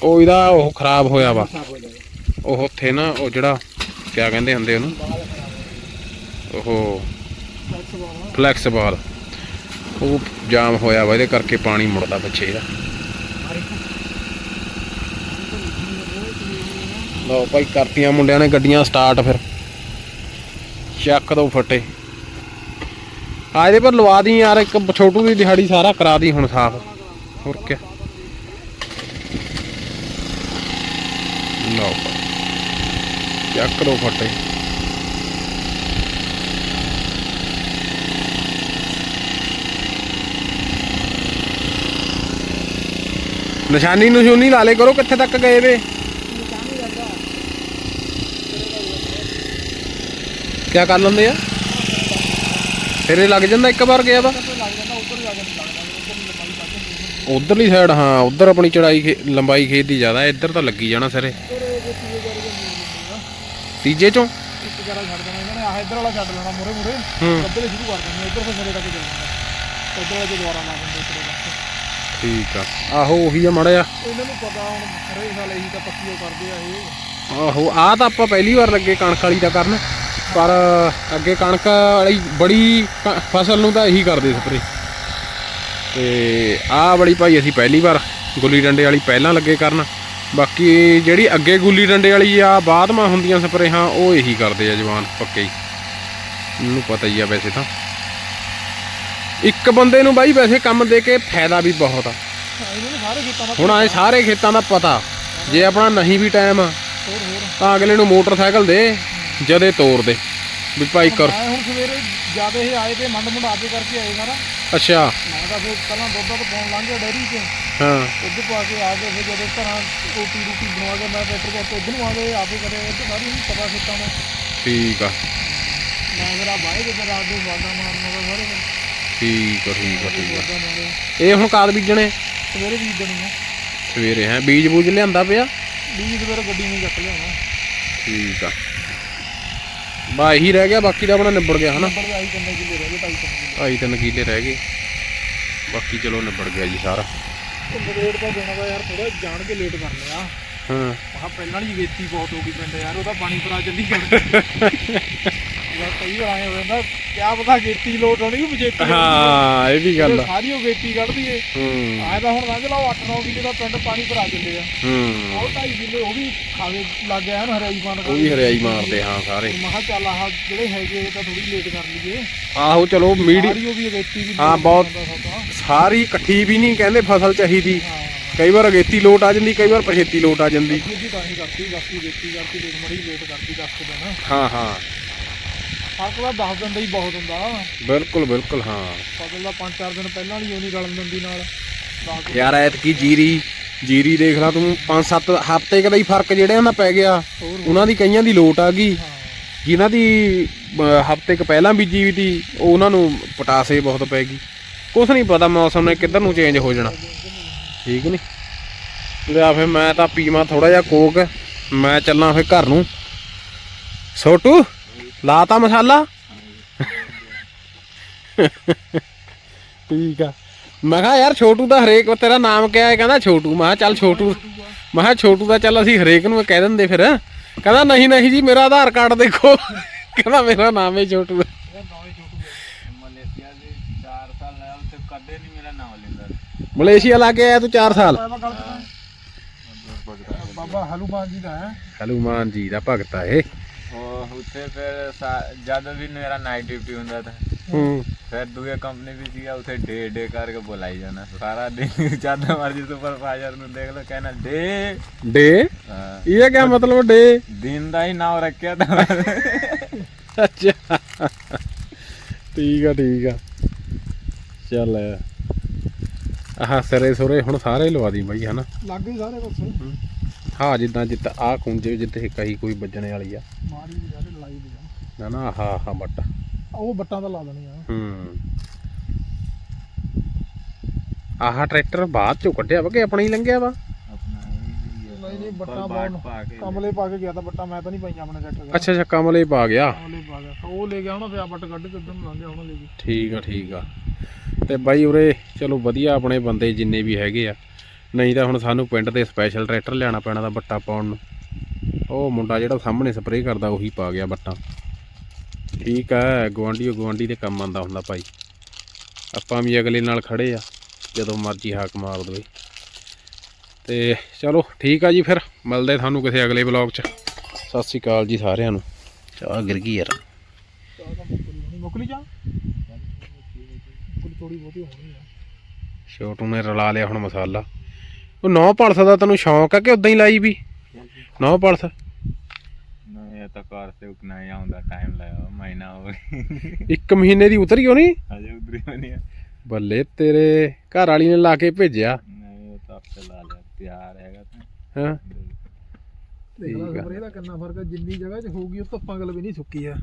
[SPEAKER 1] ਉਹ ਇਹਦਾ ਉਹ ਖਰਾਬ ਹੋਇਆ ਵਾ। ਉਹ ਉੱਥੇ ਨਾ ਉਹ ਜਿਹੜਾ ਕਿਆ ਕਹਿੰਦੇ ਹੁੰਦੇ ਉਹਨੂੰ? ਉਹ ਫਲੈਕਸ ਬਾਲ ਉਹ ਜਾਮ ਹੋਇਆ ਵਾ, ਇਹਦੇ ਕਰਕੇ ਪਾਣੀ ਮੁੜਦਾ ਪਿੱਛੇ ਇਹਦਾ। ਲਓ ਭਾਈ, ਕਰਤੀਆਂ ਮੁੰਡਿਆਂ ਨੇ ਗੱਡੀਆਂ ਸਟਾਰਟ ਫਿਰ। ਚੱਕ ਦੋ ਫੱਟੇ। ਆ ਇਹਦੇ ਪਰ ਲਵਾ ਦੀ ਯਾਰ, ਇੱਕ ਛੋਟੂ ਦੀ ਦਿਹਾੜੀ ਸਾਰਾ ਕਰਾ ਦੀ ਹੁਣ ਸਾਫ਼। ਹੋਰ ਕੀ ਲਓ ਚੱਕ ਦੋ ਫੱਟੇ। ਨਿਸ਼ਾਨੀ ਨਸ਼ੂਨੀ ਲਾ ਲੇ ਕਰੋ, ਕਿੱਥੇ ਤੱਕ ਗਏ ਵੇ? ਕਿਆ ਕਰ ਲੈਂਦੇ ਆ? ਤੇਰੇ ਲੱਗ ਜਾਂਦਾ ਇੱਕ ਵਾਰ ਗਿਆ ਵਾ ਉਧਰਲੀ ਸਾਈਡ ਹਾਂ, ਉਧਰ ਆਪਣੀ ਚੜਾਈ ਲੰਬਾਈ ਖੇਤ ਦੀ ਜ਼ਿਆਦਾ, ਇੱਧਰ ਤਾਂ ਲੱਗੀ ਜਾਣਾ ਸਾਰੇ। ਤੀਜੇ ਚੋਂ?
[SPEAKER 2] ਇੱਕ ਛੱਡ ਦੇਣਾ ਇਹਨਾਂ ਨੇ ਆਹ ਇੱਧਰ ਵਾਲਾ ਛੱਡ ਲੈਣਾ ਮੂਰੇ ਮੂਰੇ
[SPEAKER 1] ਹੂੰ।
[SPEAKER 2] ਸ਼ੁਰੂ ਕਰ ਦੇਣੇ ਇੱਧਰ ਫਿਰ ਮੇਰੇ ਤੱਕ ਚੱਲਣਾ ਉੱਧਰ ਵਾਲੇ ਦੁਆਰਾ ਲਾ ਦਿੰਦੇ ਇੱਧਰ
[SPEAKER 1] ਠੀਕ ਆ। ਆਹੋ, ਉਹੀ ਆ ਮੜਾ ਆ
[SPEAKER 2] ਇਹਨਾਂ ਨੂੰ ਪਤਾ ਹੁਣ ਹਰੇ ਸਾਲ ਇਹੀ ਤਾਂ ਪੱਕੀ ਉਹ ਕਰਦੇ ਆ ਇਹ
[SPEAKER 1] ਆਹੋ ਆ ਤਾਂ ਆਪਾਂ ਪਹਿਲੀ ਵਾਰ ਲੱਗੇ ਕਣਕ ਵਾਲੀ ਦਾ ਕਰਨ। ਪਰ ਅੱਗੇ ਕਣਕ ਵਾਲੀ ਬੜੀ ਫਸਲ ਨੂੰ ਤਾਂ ਇਹੀ ਕਰਦੇ ਸਪਰੇ। ਤੇ ਆਹ ਵਾਲੀ ਭਾਈ ਅਸੀਂ ਪਹਿਲੀ ਵਾਰ ਗੁੱਲੀ ਡੰਡੇ ਵਾਲੀ ਪਹਿਲਾਂ ਲੱਗੇ ਕਰਨ। ਬਾਕੀ ਜਿਹੜੀ ਅੱਗੇ ਗੁੱਲੀ ਡੰਡੇ ਵਾਲੀ ਆ ਬਾਅਦ ਹੁੰਦੀਆਂ ਸਪਰੇਹਾਂ ਉਹ ਇਹੀ ਕਰਦੇ ਆ ਜਵਾਨ, ਪੱਕੇ ਹੀ। ਮੈਨੂੰ ਪਤਾ ਹੀ ਆ ਵੈਸੇ ਤਾਂ। ਇੱਕ ਬੰਦੇ ਨੂੰ ਬਾਈ ਵੈਸੇ ਕੰਮ ਦੇ ਕੇ ਫਾਇਦਾ ਵੀ ਬਹੁਤ ਆ। ਹੁਣ ਆਏ ਸਾਰੇ ਖੇਤਾਂ ਦਾ ਪਤਾ। ਜੇ ਆਪਣਾ ਨਹੀਂ ਵੀ ਟਾਈਮ
[SPEAKER 2] ਆ
[SPEAKER 1] ਤਾਂ ਅਗਲੇ ਨੂੰ ਮੋਟਰਸਾਈਕਲ ਦੇ। ਜਦੇ ਤੋਰ ਦੇ ਵੀ ਭਾਈ ਕਰ।
[SPEAKER 2] ਮੈਂ ਹੁਣ ਸਵੇਰੇ ਜ਼ਿਆਦਾ ਇਹ ਆਏ ਤੇ ਮੰਡ ਮੁੰਡ ਆਪੇ ਕਰਕੇ ਆਏ ਸਾਰਾ।
[SPEAKER 1] ਅੱਛਾ।
[SPEAKER 2] ਮੈਂ ਤਾਂ ਫਿਰ ਪਹਿਲਾਂ ਦੁੱਧ ਦੁੱਧ ਪਾਉਣ ਲੰਘ ਗਿਆ ਡੈਰੀ 'ਚ।
[SPEAKER 1] ਹਾਂ।
[SPEAKER 2] ਦੁੱਧ ਪਾ ਕੇ ਆ ਕੇ ਫਿਰ ਜਦੋਂ ਘਰਾਂ ਰੋਟੀ ਰੋਟੀ ਬਣਵਾ ਕੇ ਮੈਂ ਟਰੈਕਟਰ ਕੋਲ ਉਧਰ ਨੂੰ ਆ ਗਏ ਆਪੇ ਕਰੇ ਇਹ ਤਾਂ ਸਾਰੀ ਨੂੰ ਪਤਾ ਖੇਤਾਂ ਦਾ
[SPEAKER 1] ਠੀਕ ਆ।
[SPEAKER 2] ਮੈਂ ਫਿਰ ਆ ਬਾਈ ਦੇ ਫਿਰ ਰਾਤ ਨੂੰ ਵਾਗਾ ਮਾਰਨ ਦਾ ਸਾਰੇ
[SPEAKER 1] ਠੀਕ ਆ ਠੀਕ ਆ ਠੀਕ ਆ। ਇਹ ਹੁਣ ਕਾਦ ਬੀਜਣੇ
[SPEAKER 2] ਸਵੇਰੇ ਬੀਜ ਦੇਣੀ ਆ।
[SPEAKER 1] ਸਵੇਰੇ ਹੈ। ਬੀਜ ਬੂਜ ਲਿਆਂਦਾ ਪਿਆ?
[SPEAKER 2] ਬੀਜ ਫਿਰ ਗੱਡੀ ਨੂੰ ਚੱਕ ਲਿਆਉਣਾ।
[SPEAKER 1] ਠੀਕ ਆ। ਬਾ ਇਹੀ ਰਹਿ ਗਿਆ ਬਾਕੀ ਦਾ ਆਪਣਾ ਨਿਬੜ ਗਿਆ ਹਨਾ?
[SPEAKER 2] ਆਈ ਕਿੰਨੇ ਕਿੱਲੇ ਰਹਿ ਗਏ
[SPEAKER 1] ਤਿੰਨ ਕਿੱਲੇ। ਰਹਿ ਗਏ। ਬਾਕੀ ਚਲੋ ਨਿਬੜ ਗਿਆ ਜੀ ਸਾਰਾ।
[SPEAKER 2] ਰੇਟ ਤਾਂ ਦੇਣਾ ਦਾ ਯਾਰ ਥੋੜਾ ਜਾਣ ਕੇ ਲੇਟ ਕਰ ਲਿਆ।
[SPEAKER 1] ਹਾਂ।
[SPEAKER 2] ਮਹਾ ਪਹਿਲਾਂ ਵਾਲੀ ਵੇਤੀ ਬਹੁਤ ਹੋ ਗਈ ਪਿੰਡ ਯਾਰ ਉਹਦਾ ਪਾਣੀ ਭਰਾ ਜਲਦੀ ਕਰ *laughs* ਕਈ ਵਾਰ ਆਏ ਹੋ ਜਾਂਦਾ ਕਿਆ ਪਤਾ ਗੇਤੀ ਲੋਟ ਹੋਣੀ ਕਿ ਬਜੇਤੀ
[SPEAKER 1] ਹਾਂ ਇਹ ਵੀ ਗੱਲ ਆ।
[SPEAKER 2] ਸਾਰੀ ਉਹ ਗੇਤੀ ਕੱਢਦੀ ਏ।
[SPEAKER 1] ਹੂੰ।
[SPEAKER 2] ਆਏ ਤਾਂ ਹੁਣ ਲੰਘ ਲਾਓ 8-9 ਕਿੱਲੇ ਦਾ ਪਿੰਡ ਪਾਣੀ ਭਰਾ ਚੱਲੇ ਆ।
[SPEAKER 1] ਹੂੰ।
[SPEAKER 2] ਉਹ ਢਾਈ ਕਿੱਲੇ ਉਹ ਵੀ ਖਾਵੇ ਲੱਗ ਗਿਆ ਨਾ ਹਰਿਆਈ ਬਣ
[SPEAKER 1] ਉਹ ਵੀ ਹਰਿਆਈ ਮਾਰਦੇ ਹਾਂ ਸਾਰੇ।
[SPEAKER 2] ਮਹਾ ਚੱਲ ਆਹ ਜਿਹੜੇ ਹੈਗੇ ਇਹ ਤਾਂ ਥੋੜੀ ਲੇਟ ਕਰ ਲਈਏ।
[SPEAKER 1] ਆਹੋ ਚਲੋ ਮੀਡੀ
[SPEAKER 2] ਸਾਰੀ ਉਹ ਵੀ ਗੇਤੀ ਵੀ
[SPEAKER 1] ਹਾਂ,
[SPEAKER 2] ਲੇਟ
[SPEAKER 1] ਬਹੁਤ-। ਸਾਰੀ ਇਕੱਠੀ ਵੀ ਨਹੀਂ ਕਹਿੰਦੇ ਫਸਲ ਚਾਹੀਦੀ। ਕਈ ਵਾਰ ਅਗੇਤੀ ਲੋਟ ਆ ਜਾਂਦੀ ਕਈ ਵਾਰ ਪਛੇਤੀ ਲੋਟ ਆ ਜਾਂਦੀ।
[SPEAKER 2] ਹਾਂ
[SPEAKER 1] ਹਾਂ।
[SPEAKER 2] ਫ਼ਰਕ ਤਾਂ ਦੱਸ ਦਿੰਦਾ ਹੀ ਬਹੁਤ ਹੁੰਦਾ।
[SPEAKER 1] ਬਿਲਕੁਲ ਬਿਲਕੁਲ ਹਾਂ।
[SPEAKER 2] ਫਸਲ ਦਾ 5-4 ਦਿਨ ਪਹਿਲਾਂ ਨਹੀਂ ਉਹਨੀ ਰਲਣ ਦਿੰਦੀ ਨਾਲ। ਦਿਨ
[SPEAKER 1] ਯਾਰ ਐਤਕੀ ਜੀਰੀ ਜੀਰੀ ਦੇਖ ਲਾ ਤੂੰ 5-7 ਹਫ਼ਤੇ ਕਦਾ ਹੀ ਫ਼ਰਕ ਜਿਹੜਿਆਂ ਦਾ ਪੈ ਗਿਆ ਉਹਨਾਂ ਦੀ ਕਈਆਂ ਦੀ ਲੋਟ ਆ ਗਈ। ਜਿਨ੍ਹਾਂ ਦੀ ਹਫ਼ਤੇ ਕ ਪਹਿਲਾਂ ਬੀਜੀ ਵੀ ਤੀ ਉਹ ਉਹਨਾਂ ਨੂੰ ਪਟਾਸੇ ਬਹੁਤ ਪੈ ਗਈ। ਕੁਛ ਨਹੀਂ ਪਤਾ ਮੌਸਮ ਨੇ ਕਿੱਧਰ ਨੂੰ ਚੇਂਜ ਹੋ ਜਾਣਾ। ਠੀਕ ਨਹੀਂ ਲਿਆ ਫਿਰ ਮੈਂ ਤਾਂ ਪੀਵਾਂ ਥੋੜਾ ਜਿਹਾ ਕੋਕ ਮੈਂ ਚੱਲਾਂ ਫਿਰ ਘਰ ਨੂੰ। ਛੋਟੂ ਲਾਤਾ ਮਸਾਲਾ? ਠੀਕ ਆ। ਮੈਂ ਕਿਹਾ ਯਾਰ ਛੋਟੂ ਦਾ ਹਰੇਕ ਤੇਰਾ ਨਾਮ ਕਿਆ ਹੈ। ਕਹਿੰਦਾ ਛੋਟੂ। ਮੈਂ ਕਿਹਾ ਚੱਲ ਛੋਟੂ। ਮੈਂ ਕਿਹਾ ਛੋਟੂ ਦਾ ਚੱਲ ਅਸੀਂ ਹਰੇਕ ਨੂੰ ਕਹਿ ਦਿੰਦੇ ਫਿਰ। ਕਹਿੰਦਾ ਨਹੀਂ ਨਹੀਂ ਜੀ ਮੇਰਾ ਆਧਾਰ ਕਾਰਡ ਦੇਖੋ। ਕਹਿੰਦਾ ਮੇਰਾ ਨਾਮ ਹੈ ਛੋਟੂ।
[SPEAKER 3] ਮਲੇਸ਼ੀਆ ਦੇ 4 ਸਾਲ ਆਇਆ ਉੱਥੇ ਕਦੇ ਨਹੀਂ ਮੇਰਾ ਨਾਮ ਲੈਂਦਾ।
[SPEAKER 1] ਮਲੇਸ਼ੀਆ ਲਾ ਕੇ ਆਇਆ ਤੂੰ 4 ਸਾਲ?
[SPEAKER 2] ਬਾਬਾ ਹਲੂਮਾਨ ਜੀ ਦਾ ਹੈ।
[SPEAKER 1] ਹਨੂਮਾਨ ਜੀ ਦਾ ਭਗਤ ਆ ਇਹ।
[SPEAKER 3] ਉਹ ਉੱਥੇ ਫਿਰ ਸਾ- ਜਦ ਵੀ ਮੇਰਾ ਨਾਈਟ ਡਿਊਟੀ ਹੁੰਦਾ ਤਾਂ
[SPEAKER 1] ਹੂੰ।
[SPEAKER 3] ਫਿਰ ਦੂਏ ਕੰਪਨੀ ਵੀ ਸੀਗਾ ਉੱਥੇ ਡੇ ਡੇ ਕਰਕੇ ਬੁਲਾਈ ਜਾਣਾ ਸਾਰਾ ਦਿਨ *laughs* ਜਦ ਮਰਜ਼ੀ ਸੁਪਰਵਾਈਜ਼ਰ ਨੂੰ ਦੇਖ ਲਓ ਕਹਿਣਾ ਡੇ।
[SPEAKER 1] ਡੇ?
[SPEAKER 3] ਹਾਂ,
[SPEAKER 1] ਇਹ ਕਿਆ ਮਤਲਬ ਡੇ?
[SPEAKER 3] ਦਿਨ ਦਾ ਹੀ ਨਾਮ ਰੱਖਿਆ ਤਾਂ।
[SPEAKER 1] ਅੱਛਾ। ਠੀਕ ਆ ਠੀਕ ਆ। ਚੱਲ। ਆਹ ਸਿਰੇ ਸੁਰੇ ਹੁਣ ਸਾਰੇ ਲਵਾ ਦੀ ਬਾਈ ਹਨਾ?
[SPEAKER 2] ਲੱਗ ਗਈ ਸਾਰੇ ਪਾਸੇ।
[SPEAKER 1] ਹਾਂ ਜਿੱਦਾਂ ਜਿੱਦਾਂ ਆ ਖੁੰਝੇ ਜਿੱਥੇ ਕਹੀ ਕੋਈ ਵੱਜਣੇ ਵਾਲੀ ਆ।
[SPEAKER 2] ਮਾਰੀ ਲਾਈ
[SPEAKER 1] ਨਾ ਨਾ ਆਹ ਆਹ ਬੱਟ
[SPEAKER 2] ਉਹ ਬੱਟਾਂ ਤਾਂ ਲਾ ਦੇਣੀ ਆ
[SPEAKER 1] ਹੂੰ। ਆਹ ਟਰੈਕਟਰ ਬਾਅਦ ਚੋਂ ਕੱਢਿਆ ਵਾ ਕਿ ਆਪਣਾ ਹੀ ਲੰਘਿਆ ਵਾ?
[SPEAKER 2] ਨਹੀਂ ਨਹੀਂ ਬੱਟਾਂ ਕਮਲੇ ਪਾ ਕੇ ਗਿਆ ਤਾਂ ਬੱਟਾਂ ਮੈਂ ਤਾਂ ਨਹੀਂ ਪਾਈਆਂ ਆਪਣੇ ਟਰੈਕਟਰ
[SPEAKER 1] ਅੱਛਾ ਅੱਛਾ ਕਮਲੇ ਪਾ ਗਿਆ।
[SPEAKER 2] ਕਮਲੇ ਪਾ ਗਿਆ। ਉਹ ਲੈ ਗਿਆ ਹੁਣ ਪਿਆ ਬੱਟ ਕੱਢ ਕੇ ਉਧਰ ਨੂੰ ਲੰਘ ਗਿਆ ਹੁਣ ਲੈ ਕੇ
[SPEAKER 1] ਠੀਕ ਆ ਠੀਕ ਆ। ਤੇ ਬਾਈ ਉਰੇ ਚਲੋ ਵਧੀਆ ਆਪਣੇ ਬੰਦੇ ਜਿੰਨੇ ਵੀ ਹੈਗੇ ਆ। ਨਹੀਂ ਤਾਂ ਹੁਣ ਸਾਨੂੰ ਪਿੰਡ ਦੇ ਸਪੈਸ਼ਲ ਟਰੈਕਟਰ ਲਿਆਣਾ ਪੈਣਾ ਦਾ ਬੱਟਾ ਪਾਉਣ ਨੂੰ। ਉਹ ਮੁੰਡਾ ਜਿਹੜਾ ਸਾਹਮਣੇ ਸਪਰੇਅ ਕਰਦਾ ਉਹੀ ਪਾ ਗਿਆ ਬੱਟਾਂ। ਠੀਕ ਆ ਗਵਾਂਢੀਓ ਗਵਾਂਢੀ ਦੇ ਕੰਮ ਆਂਦਾ ਹੁੰਦਾ ਭਾਈ। ਆਪਾਂ ਵੀ ਅਗਲੇ ਨਾਲ ਖੜੇ ਆ ਜਦੋਂ ਮਰਜ਼ੀ ਹਾਕ ਮਾਰ ਦੇਵੇ। ਤੇ ਚਲੋ ਠੀਕ ਆ ਜੀ ਫਿਰ। ਮਿਲਦੇ ਤੁਹਾਨੂੰ ਕਿਸੇ ਅਗਲੇ ਵਲੌਗ 'ਚ। ਸਤਿ ਸ਼੍ਰੀ ਅਕਾਲ ਜੀ ਸਾਰਿਆਂ ਨੂੰ। ਚਾਹ ਗਿਰ ਗਈ ਯਾਰ।
[SPEAKER 2] ਚਾਹ ਤਾਂ ਮੁੱਕਲੀ ਹੋਣੀ ਮੁੱਕਲੀ ਜਾ ਮੁੱਕਲੀ ਥੋੜੀ ਬਹੁਤੀ ਹੋਣੀ ਆ।
[SPEAKER 1] ਛੋਟੂ ਨੇ ਰਲਾ ਲਿਆ ਹੁਣ ਮਸਾਲਾ। ਉਹ ਨੌ ਪਲਸ ਦਾ ਤੈਨੂੰ ਸ਼ੌਂਕ ਆ ਕਿ ਉਦਾਂ ਹੀ ਲਾਈ ਵੀ? ਨੌ ਪਲਸ
[SPEAKER 3] ਨਾ ਇਹ ਤਾਂ ਕਾਰ ਤੇ ਉਕਣਾ ਹੀ ਆਉਂਦਾ ਟਾਈਮ ਲਾਇਆ ਮਹੀਨਾ ਹੋ ਗਿਆ।
[SPEAKER 1] ਇੱਕ ਮਹੀਨੇ ਦੀ ਉਤਰੀ ਹੋ ਨਹੀਂ?
[SPEAKER 3] ਅਜੇ ਉਧਰੀ ਬਣੀ ਆ।
[SPEAKER 1] ਬੱਲੇ ਤੇਰੇ ਘਰ ਵਾਲੀ ਨੇ ਲਾ ਕੇ ਭੇਜਿਆ।
[SPEAKER 3] ਨਹੀਂ ਉਹ ਤਾਂ ਆਪੇ ਲਾ ਲਿਆ ਪਿਆਰ ਹੈਗਾ ਤਾਂ।
[SPEAKER 1] ਹਾਂ?
[SPEAKER 2] ਦੇਖ ਲਾ
[SPEAKER 1] ਠੀਕ ਆ।
[SPEAKER 2] ਸਪਰੇ ਦਾ ਕਿੰਨਾ ਫ਼ਰਕ ਹੈ ਜਿੰਨੀ ਜਗ੍ਹਾ 'ਚ ਹੋਊਗੀ ਉਹ ਧੁੱਪਾਂ ਗਲ ਵੀ ਨਹੀਂ ਸੁੱਕੀ ਆ।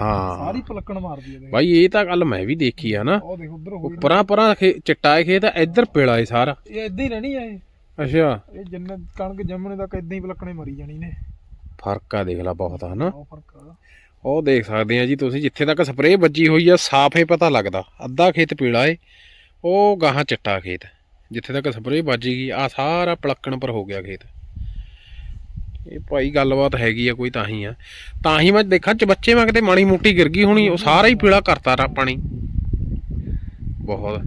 [SPEAKER 1] ਹਾਂ।
[SPEAKER 2] ਸਾਰੀ ਪਲੱਕਣ ਮਾਰਦੀ ਹੈ ਦੇਖ
[SPEAKER 1] ਬਾਈ ਇਹ ਤਾਂ ਗੱਲ ਮੈਂ ਵੀ ਦੇਖੀ ਆ ਨਾ।
[SPEAKER 2] ਉਹ ਦੇਖ ਉਧਰ ਹੋਈ ਨਾ।
[SPEAKER 1] ਪਰਾਂ ਪਰਾਂ ਖੇ- ਚਿੱਟਾ ਖੇਤ ਆ, ਇੱਧਰ ਪੀਲਾ ਏ ਸਾਰਾ।
[SPEAKER 2] ਇਹ ਇਦਾਂ ਹੀ ਰਹਿਣੀ ਆ ਇਹ।
[SPEAKER 1] ਅੱਛਾ।
[SPEAKER 2] ਇਹ ਜਿੰਨੇ ਕਣਕ ਜੰਮਣੇ ਤੱਕ ਇਦਾਂ ਹੀ ਪਲੱਕਣੇ ਮਰੀ ਜਾਣੀ ਨੇ।
[SPEAKER 1] ਫ਼ਰਕ ਆ ਦੇਖ ਲਾ ਬਹੁਤ ਹਨਾ?
[SPEAKER 2] ਉਹ ਫ਼ਰਕ ਆ।
[SPEAKER 1] ਉਹ ਦੇਖ ਸਕਦੇ ਆ ਜੀ ਤੁਸੀਂ ਜਿੱਥੇ ਤੱਕ ਸਪਰੇਅ ਵੱਜੀ ਹੋਈ ਆ ਸਾਫ਼ ਹੀ ਪਤਾ ਲੱਗਦਾ। ਅੱਧਾ ਖੇਤ ਪੀਲਾ ਏ ਉਹ ਗਾਹਾਂ ਚਿੱਟਾ ਖੇਤ। ਜਿੱਥੇ ਤੱਕ ਸਪਰੇਅ ਵੱਜ ਗਈ ਆ ਸਾਰਾ ਪਲੱਕਣ ਪਰ ਹੋ ਗਿਆ ਖੇਤ। ਇਹ ਭਾਈ ਗੱਲਬਾਤ ਹੈਗੀ ਆ ਕੋਈ ਤਾਂ ਹੀ ਆ। ਤਾਂ ਹੀ ਮੈਂ ਦੇਖਾਂ ਚਬੱਚੇ ਮੈਂ ਕਿਤੇ ਮਾੜੀ ਮੋਟੀ ਗਿਰ ਗਈ ਹੋਣੀ ਉਹ ਸਾਰਾ ਹੀ ਪੀਲਾ ਕਰਤਾ ਰਾ ਪਾਣੀ। ਬਹੁਤ।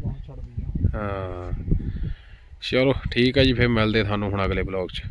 [SPEAKER 1] ਹਾਂ। ਚਲੋ ਠੀਕ ਆ ਜੀ ਫਿਰ ਮਿਲਦੇ ਤੁਹਾਨੂੰ ਹੁਣ ਅਗਲੇ ਬਲੌਗ 'ਚ।